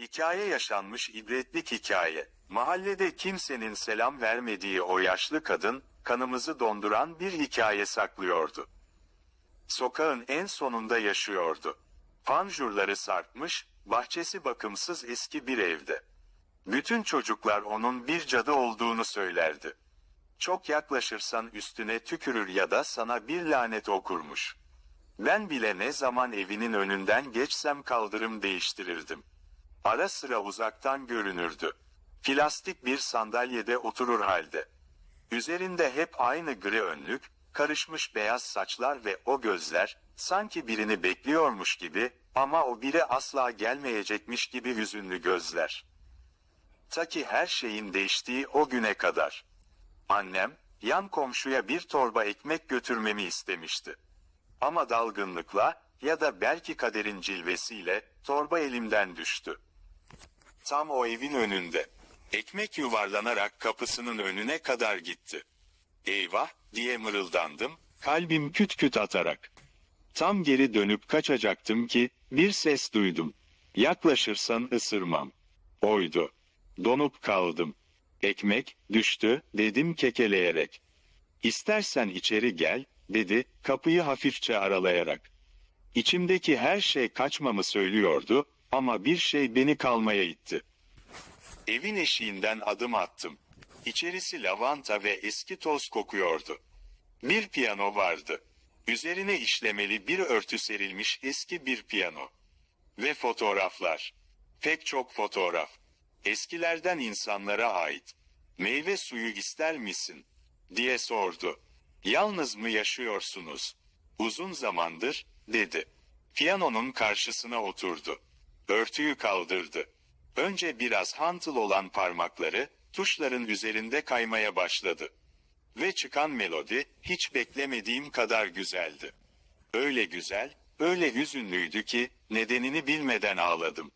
Hikaye yaşanmış ibretlik hikaye. Mahallede kimsenin selam vermediği o yaşlı kadın, kanımızı donduran bir hikaye saklıyordu. Sokağın en sonunda yaşıyordu. Panjurları sarkmış, bahçesi bakımsız eski bir evde. Bütün çocuklar onun bir cadı olduğunu söylerdi. Çok yaklaşırsan üstüne tükürür ya da sana bir lanet okurmuş. Ben bile ne zaman evinin önünden geçsem kaldırım değiştirirdim. Ara sıra uzaktan görünürdü. Plastik bir sandalyede oturur halde. Üzerinde hep aynı gri önlük, karışmış beyaz saçlar ve o gözler, sanki birini bekliyormuş gibi, ama o biri asla gelmeyecekmiş gibi hüzünlü gözler. Ta ki her şeyin değiştiği o güne kadar. Annem, yan komşuya bir torba ekmek götürmemi istemişti. Ama dalgınlıkla ya da belki kaderin cilvesiyle torba elimden düştü. Tam o evin önünde. Ekmek yuvarlanarak kapısının önüne kadar gitti. Eyvah diye mırıldandım, kalbim küt küt atarak. Tam geri dönüp kaçacaktım ki bir ses duydum. Yaklaşırsan ısırmam. Oydu. Donup kaldım. Ekmek düştü dedim kekeleyerek. İstersen içeri gel dedi kapıyı hafifçe aralayarak. İçimdeki her şey kaçmamı söylüyordu ama bir şey beni kalmaya itti. Evin eşiğinden adım attım. İçerisi lavanta ve eski toz kokuyordu. Bir piyano vardı. Üzerine işlemeli bir örtü serilmiş eski bir piyano. Ve fotoğraflar. Pek çok fotoğraf. Eskilerden insanlara ait. Meyve suyu ister misin? diye sordu. Yalnız mı yaşıyorsunuz? Uzun zamandır, dedi. Piyanonun karşısına oturdu. Örtüyü kaldırdı. Önce biraz hantıl olan parmakları, tuşların üzerinde kaymaya başladı. Ve çıkan melodi, hiç beklemediğim kadar güzeldi. Öyle güzel, öyle hüzünlüydü ki, nedenini bilmeden ağladım.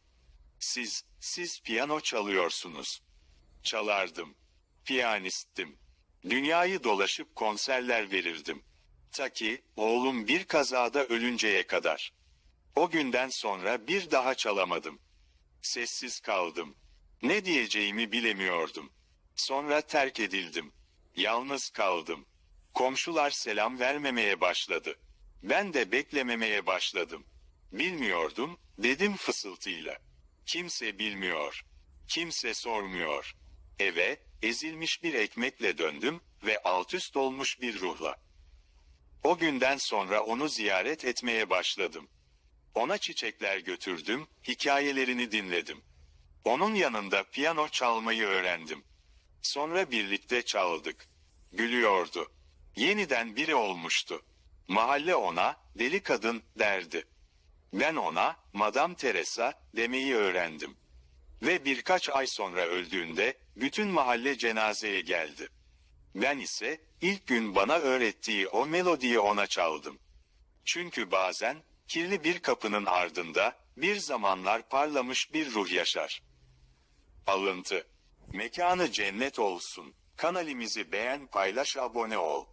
Siz, siz piyano çalıyorsunuz. Çalardım. Piyanisttim. Dünyayı dolaşıp konserler verirdim. Ta ki, oğlum bir kazada ölünceye kadar. O günden sonra bir daha çalamadım. Sessiz kaldım. Ne diyeceğimi bilemiyordum. Sonra terk edildim. Yalnız kaldım. Komşular selam vermemeye başladı. Ben de beklememeye başladım. Bilmiyordum, dedim fısıltıyla. Kimse bilmiyor. Kimse sormuyor. Eve, ezilmiş bir ekmekle döndüm ve altüst olmuş bir ruhla. O günden sonra onu ziyaret etmeye başladım. Ona çiçekler götürdüm, hikayelerini dinledim. Onun yanında piyano çalmayı öğrendim. Sonra birlikte çaldık. Gülüyordu. Yeniden biri olmuştu. Mahalle ona deli kadın derdi. Ben ona Madame Teresa demeyi öğrendim. Ve birkaç ay sonra öldüğünde bütün mahalle cenazeye geldi. Ben ise ilk gün bana öğrettiği o melodiyi ona çaldım. Çünkü bazen kirli bir kapının ardında bir zamanlar parlamış bir ruh yaşar. Alıntı. Mekanı cennet olsun. Kanalimizi beğen, paylaş, abone ol.